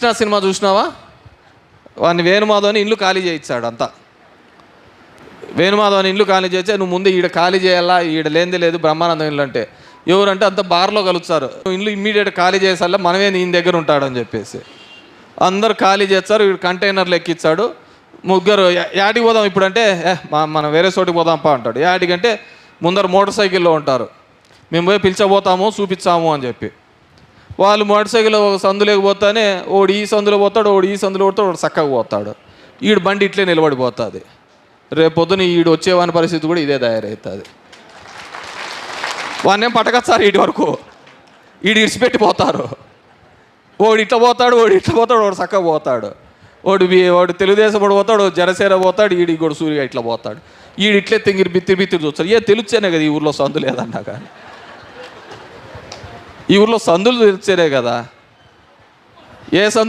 Krishna cinema చూసినావా? వాడిని వేణుమాధవ్ అని ఇల్లు ఖాళీ చేయించాడు అంతా. వేణుమాధవ్ అని ఇల్లు ఖాళీ చేస్తే నువ్వు ముందు ఈడ ఖాళీ చేయాలా? ఈడ లేనిది లేదు బ్రహ్మానందం ఇల్లు అంటే. ఎవరంటే అంత బార్లో కలుస్తారు. ఇల్లు ఇమ్మీడియట్ ఖాళీ చేసేలా మనమే నీ దగ్గర ఉంటాడని చెప్పేసి. అందరు ఖాళీ చేస్తారు వీడు కంటైనర్లు ఎక్కిచ్చాడు ముగ్గురు యాడికి పోదాం ఇప్పుడు అంటే మా- మనం వేరే చోటికి పోదాంపా అంటాడు. యాడికంటే ముందర మోటార్ సైకిల్లో ఉంటారు. మేము పోయి పిలిచబోతాము చూపించాము అని చెప్పి. వాళ్ళు మోటార్ సైకిల్ సందులోకి పోతానే ఓడి ఈ సందులో పోతాడు ఓడి ఈ సందులో పోతాడు వాడు చక్కగా పోతాడు. ఈడు బండి ఇట్లే నిలబడిపోతుంది. రేపు పొద్దున ఈడు వచ్చేవాని పరిస్థితి కూడా ఇదే తయారవుతుంది వాన్నేం పట్టకచ్చారు ఇటు వరకు? ఈడు ఇడిచిపెట్టి పోతారు ఓడి ఇట్లా పోతాడు ఓడి ఇట్లా పోతాడు వాడు చక్కగా పోతాడు. ఓడి వాడు తెలుగుదేశం వాడు పోతాడు జనసేన పోతాడు ఈడి కూడా సూర్య ఇట్లా పోతాడు. ఈడు ఇట్లే తింగిరి బిత్తిరి బిత్తిరి చూస్తాడు. ఏ తెలుస్తేనే కదా ఈ ఊర్లో సందు లేదన్నా కానీ. ఈ ఊర్లో సందులు తెలిస్తేనే కదా. ఏ సందు